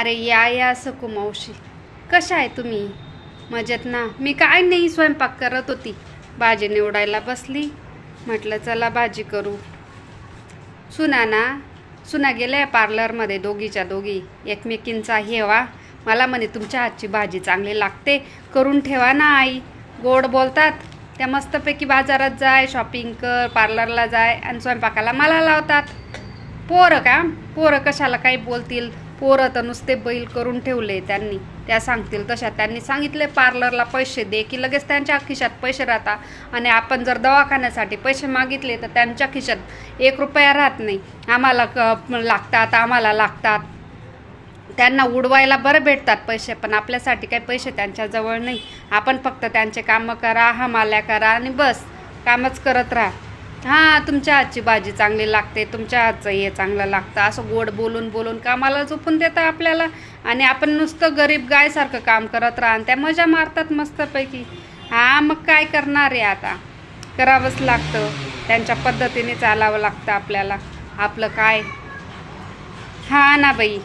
अरे या या सकू मावशी. कशा आहे तुम्ही? मजेत ना? मी काय नाही स्वयंपाक करत होती. भाजी निवडायला बसली. म्हटलं चला भाजी करू. सुना ना? सुना गेल्या पार्लरमध्ये दोघीच्या दोघी. एकमेकींचा हेवा. मला म्हणे तुमच्या हातची भाजी चांगली लागते. करून ठेवा ना आई. गोड बोलतात. त्या मस्तपैकी बाजारात जाय शॉपिंग कर पार्लरला जाय आणि स्वयंपाकाला मला लावतात. पोरं का? पोरं कशाला काही बोलतील? पोरं तर नुसते बैल करून ठेवले त्यांनी. त्या सांगतील तशा. त्यांनी सांगितले पार्लरला पैसे दे की लगेच त्यांच्या खिशात पैसे राहतात आणि आपण जर दवाखान्यासाठी पैसे मागितले तर त्यांच्या खिशात एक रुपया राहत नाही. आम्हाला क लागतात आम्हाला लागतात. त्यांना उडवायला बरं भेटतात पैसे पण आपल्यासाठी काही पैसे त्यांच्याजवळ नाही. आपण फक्त त्यांचे कामं करा हमाल्या करा आणि बस. कामच करत राहा. हां तुमच्या हातची भाजी चांगली लागते तुमच्या हातचं हे चांगलं लागतं. असं गोड बोलून बोलून कामाला झोपून देतं आपल्याला? आणि आपण नुसतं गरीब गायसारखं काम करत राहा त्या मजा मारतात मस्तपैकी. हां मग काय करणार आहे आता? करावंच लागतं. त्यांच्या पद्धतीने चालावं लागतं आपल्याला. आपलं काय? हां ना बाई.